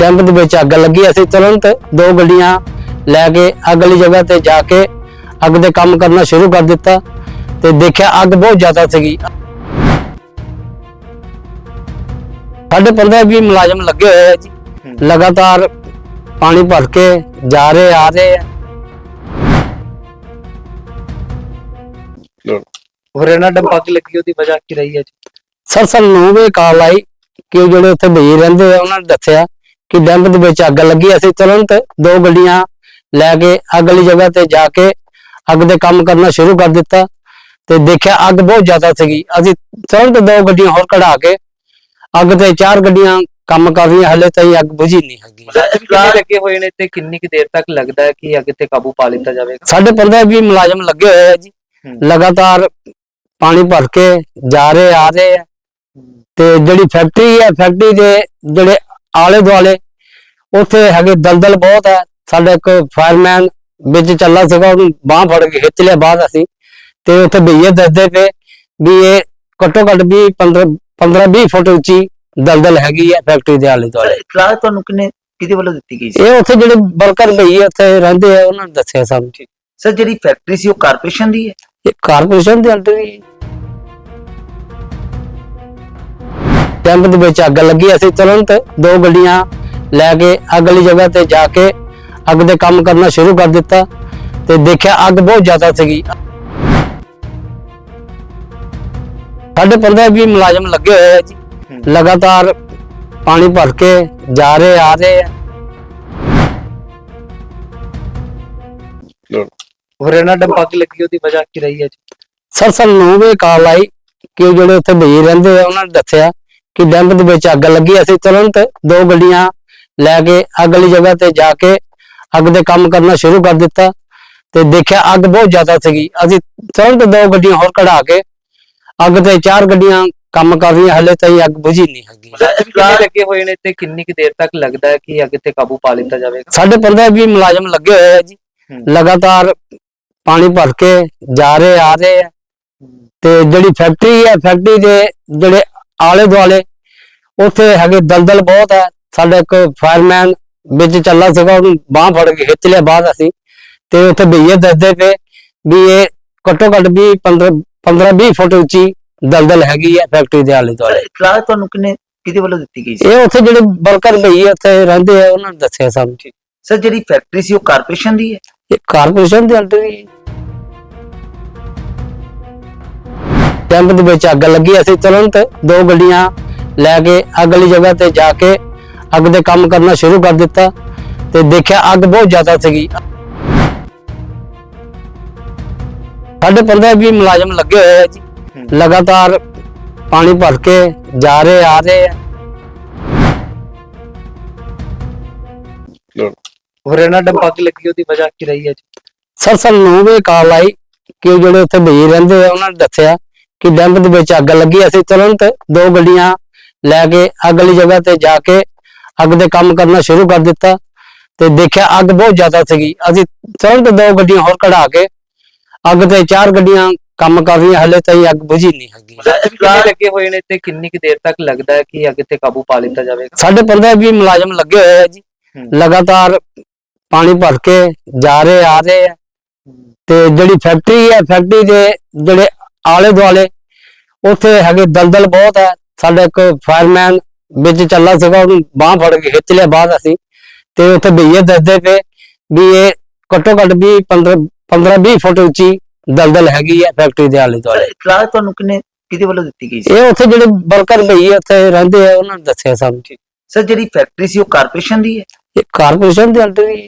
Camp ਦੇ ਵਿੱਚ ਅੱਗ ਲੱਗੀ। ਅਸੀਂ ਤੁਰੰਤ ਦੋ ਗੱਡੀਆਂ ਲੈ ਕੇ ਅੱਗ ਵਾਲੀ ਜਗ੍ਹਾ ਤੇ ਜਾ ਕੇ ਅੱਗ ਦੇ ਕੰਮ ਕਰਨਾ ਸ਼ੁਰੂ ਕਰ ਦਿੱਤਾ ਤੇ ਦੇਖਿਆ ਅੱਗ ਬਹੁਤ ਜ਼ਿਆਦਾ ਸੀਗੀ। ਸਾਡੇ 15 20 ਮੁਲਾਜ਼ਮ ਲੱਗੇ ਹੋਏ ਆ ਜੀ। ਲਗਾਤਾਰ ਪਾਣੀ ਭਰ ਕੇ ਜਾ ਰਹੇ ਆ ਰਹੇ ਆ। ਹਰਿਆਣਾ ਡੰਪ ਅੱਗ ਲੱਗੀ ਉਹਦੀ ਵਜ੍ਹਾ ਕੀ ਰਹੀ ਹੈ ਜੀ? ਸਰ ਸਾਨੂੰ ਵੀ ਕਾਲ ਆਈ ਕਿ ਜਿਹੜੇ ਉੱਥੇ ਬਈ ਰਹਿੰਦੇ ਆ ਉਹਨਾਂ ਨੇ ਦੱਸਿਆ ਕਿ ਡੈਮ ਦੇ ਵਿੱਚ ਅੱਗ ਲੱਗੀ ਅਸੀਂ ਤੁਰੰਤ ਦੋ ਗੱਡੀਆਂ ਲੈ ਕੇ ਅੱਗ ਵਾਲੀ ਜਗ੍ਹਾ ਤੇ ਜਾ ਕੇ ਅੱਗ ਦੇ ਕੰਮ ਕਰਨਾ ਸ਼ੁਰੂ ਕਰ ਦਿੱਤਾ ਤੇ ਦੇਖਿਆ ਅੱਗ ਬਹੁਤ ਜ਼ਿਆਦਾ ਸੀਗੀ। ਅਸੀਂ ਤੁਰੰਤ ਦੋ ਗੱਡੀਆਂ ਹੋਰ ਕਢਾ ਕੇ ਅੱਗ ਤੇ ਚਾਰ ਗੱਡੀਆਂ ਕੰਮ ਕਰ ਰਹੀਆਂ ਹਲੇ ਤਾਈਂ ਅੱਗ ਬੁਝੀ ਨਹੀਂ ਹੈਗੀ। ਕਿੰਨੇ ਲੱਗੇ ਹੋਏ ਨੇ ਤੇ ਕਿੰਨੀ ਕੁ ਦੇਰ ਤੱਕ ਲੱਗਦਾ ਹੈ ਕਿ ਅੱਗ ਤੇ ਕਾਬੂ ਪਾ ਲਿੱਤਾ ਜਾਵੇਗਾ? ਸਾਡੇ 15 20 ਮੁਲਾਜ਼ਮ ਲੱਗੇ ਹੋਏ ਆ ਜੀ। ਲਗਾਤਾਰ ਪਾਣੀ ਭਰ ਕੇ ਜਾ ਰਹੇ ਆ ਰਹੇ ਆ। ਤੇ ਜਿਹੜੀ ਫੈਕਟਰੀ ਹੈ ਫੈਕਟਰੀ ਦੇ ਜਿਹੜੇ ਆਲੇ ਦੁਆਲੇ ਉੱਥੇ ਹੈਗੇ ਦਲਦਲ ਬਹੁਤ ਹੈ। ਸਾਡਾ ਇੱਕ ਫਾਇਰਮੈਨ ਵਿੱਚ ਚੱਲਾ ਸੀਗਾ ਉਹਨੂੰ ਬਾਹ ਫੜ ਕੇ ਖਿੱਚ ਲਿਆ ਬਾਹਰ ਅਸੀਂ। ਤੇ ਉੱਥੇ ਭਈਏ ਦੱਸਦੇ ਪਏ ਵੀ ਇਹ ਘੱਟੋ ਘੱਟ ਵੀ 15 15 20 ਫੁੱਟ ਉੱਚੀ ਦਲਦਲ ਹੈਗੀ ਹੈ ਫੈਕਟਰੀ ਦੇ ਆਲੇ ਦੁਆਲੇ। ਇਤਲਾਹ ਤੁਹਾਨੂੰ ਕਿਨੇ ਕਿਹਦੇ ਵੱਲੋਂ ਦਿੱਤੀ ਗਈ ਸੀ? ਇਹ ਉੱਥੇ ਜਿਹੜੇ ਵਰਕਰ ਭਈਏ ਉੱਥੇ ਰਹਿੰਦੇ ਆ ਉਹਨਾਂ ਨੇ ਦੱਸਿਆ ਸਾਨੂੰ। ਸਰ ਜਿਹੜੀ ਫੈਕਟਰੀ ਸੀ ਉਹ ਕਾਰਪੋਰੇਸ਼ਨ ਦੀ ਹੈ? ਇਹ ਕਾਰਪੋਰੇਸ਼ਨ ਦੇ ਅੰਡਰ ਹੀ। ਕੈਂਪ ਦੇ ਵਿੱਚ ਅੱਗ ਲੱਗੀ। ਅਸੀਂ ਤੁਰੰਤ ਦੋ ਗੱਡੀਆਂ ਲੈ ਕੇ ਅੱਗ ਵਾਲੀ ਜਗ੍ਹਾ ਤੇ ਜਾ ਕੇ ਅੱਗ ਦੇ ਕੰਮ ਕਰਨਾ ਸ਼ੁਰੂ ਕਰ ਦਿੱਤਾ ਤੇ ਦੇਖਿਆ ਅੱਗ ਬਹੁਤ ਜ਼ਿਆਦਾ ਸੀਗੀ। ਸਾਡੇ 15 20 ਮੁਲਾਜ਼ਮ ਲੱਗੇ ਹੋਏ ਆ ਜੀ। ਲਗਾਤਾਰ ਪਾਣੀ ਭਰ ਕੇ ਜਾ ਰਹੇ ਆ ਰਹੇ ਆ। ਹਰਿਆਣਾ ਡੰਪ ਅੱਗ ਲੱਗੀ ਉਹਦੀ ਵਜ੍ਹਾ ਕੀ ਰਹੀ ਹੈ ਜੀ? ਸਰ ਸਾਨੂੰ ਵੀ ਕਾਲ ਆਈ ਕਿ ਜਿਹੜੇ ਉੱਥੇ ਬਈ ਰਹਿੰਦੇ ਆ ਉਹਨਾਂ ਨੇ ਦੱਸਿਆ ਕਿ ਡੈਮ ਦੇ ਵਿੱਚ ਅੱਗ ਲੱਗੀ ਅਸੀਂ ਤੁਰੰਤ ਦੋ ਗੱਡੀਆਂ ਲੈ ਕੇ ਅੱਗ ਵਾਲੀ ਜਗ੍ਹਾ ਤੇ ਜਾ ਕੇ ਅੱਗ ਦੇ ਕੰਮ ਕਰਨਾ ਸ਼ੁਰੂ ਕਰ ਦਿੱਤਾ ਤੇ ਦੇਖਿਆ ਅੱਗ ਬਹੁਤ ਜ਼ਿਆਦਾ ਸੀਗੀ। ਅਸੀਂ ਤੁਰੰਤ ਦੋ ਗੱਡੀਆਂ ਹੋਰ ਕਢਾ ਕੇ ਅੱਗ ਤੇ ਚਾਰ ਗੱਡੀਆਂ ਕੰਮ ਕਰ ਰਹੀਆਂ ਹਲੇ ਤਾਈਂ ਅੱਗ ਬੁਝੀ ਨਹੀਂ ਹੈਗੀ। ਕਿੰਨੇ ਲੱਗੇ ਹੋਏ ਨੇ ਤੇ ਕਿੰਨੀ ਕੁ ਦੇਰ ਤੱਕ ਲੱਗਦਾ ਹੈ ਕਿ ਅੱਗ ਤੇ ਕਾਬੂ ਪਾ ਲਿੱਤਾ ਜਾਵੇਗਾ? ਸਾਡੇ 15 20 ਮੁਲਾਜ਼ਮ ਲੱਗੇ ਹੋਏ ਆ ਜੀ। ਲਗਾਤਾਰ ਪਾਣੀ ਭਰ ਕੇ ਜਾ ਰਹੇ ਆ ਰਹੇ ਆ। ਤੇ ਜਿਹੜੀ ਫੈਕਟਰੀ ਹੈ ਫੈਕਟਰੀ ਦੇ ਜਿਹੜੇ ਆਲੇ ਦੁਆਲੇ ਉੱਥੇ ਹੈਗੇ ਦਲਦਲ ਬਹੁਤ ਹੈ। ਸਾਡਾ ਇੱਕ ਫਾਇਰਮੈਨ ਵਿੱਚ ਚੱਲਾ ਸੀਗਾ ਉਹਨੂੰ ਬਾਹ ਫੜ ਕੇ ਖਿੱਚ ਲਿਆ ਬਾਹਰ ਅਸੀਂ। ਤੇ ਉੱਥੇ ਭਈਏ ਦੱਸਦੇ ਪਏ ਵੀ ਇਹ ਘੱਟੋ ਘੱਟ ਵੀ 15 15 20 ਫੁੱਟ ਉੱਚੀ ਦਲਦਲ ਹੈਗੀ ਹੈ ਫੈਕਟਰੀ ਦੇ ਆਲੇ ਦੁਆਲੇ ਇਤਲਾਹ ਤੁਹਾਨੂੰ ਕਿਨੇ ਕਿਹਦੇ ਵੱਲੋਂ ਦਿੱਤੀ ਗਈ ਸੀ? ਇਹ ਉੱਥੇ ਜਿਹੜੇ ਵਰਕਰ ਭਈਏ ਉੱਥੇ ਰਹਿੰਦੇ ਆ ਉਹਨਾਂ ਨੇ ਦੱਸਿਆ ਸਾਨੂੰ। ਸਰ ਜਿਹੜੀ ਫੈਕਟਰੀ ਸੀ ਉਹ ਕਾਰਪੋਰੇਸ਼ਨ ਦੀ ਹੈ? ਇਹ ਕਾਰਪੋਰੇਸ਼ਨ ਦੇ ਅੰਡਰ ਹੀ ਕੈਂਪ ਦੇ ਵਿੱਚ ਅੱਗ ਲੱਗੀ। ਅਸੀਂ ਤੁਰੰਤ ਦੋ ਗੱਡੀਆਂ ਲੈ ਕੇ ਅੱਗ ਵਾਲੀ ਜਗ੍ਹਾ ਤੇ ਜਾ ਕੇ ਅੱਗ ਦੇ ਕੰਮ ਕਰਨਾ ਸ਼ੁਰੂ ਕਰ ਦਿੱਤਾ ਤੇ ਦੇਖਿਆ ਅੱਗ ਬਹੁਤ ਜ਼ਿਆਦਾ ਸੀਗੀ। ਸਾਡੇ 15 20 ਮੁਲਾਜ਼ਮ ਲੱਗੇ ਹੋਏ ਆ ਜੀ। ਲਗਾਤਾਰ ਪਾਣੀ ਭਰ ਕੇ ਜਾ ਰਹੇ ਆ ਰਹੇ ਆ। ਹਰਿਆਣਾ ਡੰਪ ਅੱਗ ਲੱਗੀ ਉਹਦੀ ਵਜ੍ਹਾ ਕੀ ਰਹੀ ਹੈ ਜੀ? ਸਰ ਸਾਨੂੰ ਵੀ ਕਾਲ ਆਈ ਕਿ ਜਿਹੜੇ ਉੱਥੇ ਬਈ ਰਹਿੰਦੇ ਆ ਉਹਨਾਂ ਨੇ ਦੱਸਿਆ ਕਿ ਡੈਮ ਦੇ ਵਿੱਚ ਅੱਗ ਲੱਗੀ ਅਸੀਂ ਤੁਰੰਤ ਦੋ ਗੱਡੀਆਂ ਲੈ ਕੇ ਅੱਗ ਵਾਲੀ ਜਗ੍ਹਾ ਤੇ ਜਾ ਕੇ ਅੱਗ ਦੇ ਕੰਮ ਕਰਨਾ ਸ਼ੁਰੂ ਕਰ ਦਿੱਤਾ ਤੇ ਦੇਖਿਆ ਅੱਗ ਬਹੁਤ ਜ਼ਿਆਦਾ ਸੀਗੀ। ਅਸੀਂ ਤੁਰੰਤ ਦੋ ਗੱਡੀਆਂ ਹੋਰ ਕਢਾ ਕੇ ਅੱਗ ਤੇ ਚਾਰ ਗੱਡੀਆਂ ਕੰਮ ਕਰ ਰਹੀਆਂ ਹਲੇ ਤਾਈਂ ਅੱਗ ਬੁਝੀ ਨਹੀਂ ਹੈਗੀ। ਕਿੰਨੇ ਲੱਗੇ ਹੋਏ ਨੇ ਤੇ ਕਿੰਨੀ ਕੁ ਦੇਰ ਤੱਕ ਲੱਗਦਾ ਹੈ ਕਿ ਅੱਗ ਤੇ ਕਾਬੂ ਪਾ ਲਿੱਤਾ ਜਾਵੇਗਾ? ਸਾਡੇ 15 20 ਮੁਲਾਜ਼ਮ ਲੱਗੇ ਹੋਏ ਆ ਜੀ। ਲਗਾਤਾਰ ਪਾਣੀ ਭਰ ਕੇ ਜਾ ਰਹੇ ਆ ਰਹੇ ਆ। ਤੇ ਜਿਹੜੀ ਫੈਕਟਰੀ ਹੈ ਫੈਕਟਰੀ ਦੇ ਜਿਹੜੇ ਆਲੇ ਦੁਆਲੇ ਉੱਥੇ ਹੈਗੇ ਦਲਦਲ ਬਹੁਤ ਹੈ। ਸਾਡਾ ਇੱਕ ਫਾਇਰਮੈਨ ਵਿੱਚ ਚੱਲਾ ਸੀਗਾ ਉਹਨੂੰ ਬਾਹ ਫੜ ਕੇ ਖਿੱਚ ਲਿਆ ਬਾਹਰ ਅਸੀਂ। ਤੇ ਉੱਥੇ ਭਈਏ ਦੱਸਦੇ ਪਏ ਵੀ ਇਹ ਘੱਟੋ ਘੱਟ ਵੀ 15 15 20 ਫੁੱਟ ਉੱਚੀ ਦਲਦਲ ਹੈਗੀ ਹੈ ਫੈਕਟਰੀ ਦੇ ਆਲੇ ਦੁਆਲੇ। ਇਤਲਾਹ ਤੁਹਾਨੂੰ ਕਿਨੇ ਕਿਹਦੇ ਵੱਲੋਂ ਦਿੱਤੀ ਗਈ ਸੀ? ਇਹ ਉੱਥੇ ਜਿਹੜੇ ਵਰਕਰ ਭਈਏ ਉੱਥੇ ਰਹਿੰਦੇ ਆ ਉਹਨਾਂ ਨੇ ਦੱਸਿਆ ਸਾਨੂੰ। ਸਰ ਜਿਹੜੀ ਫੈਕਟਰੀ ਸੀ ਉਹ ਕਾਰਪੋਰੇਸ਼ਨ ਦੀ ਹੈ? ਇਹ ਕਾਰਪੋਰੇਸ਼ਨ ਦੇ ਅੰਡਰ ਹੀ।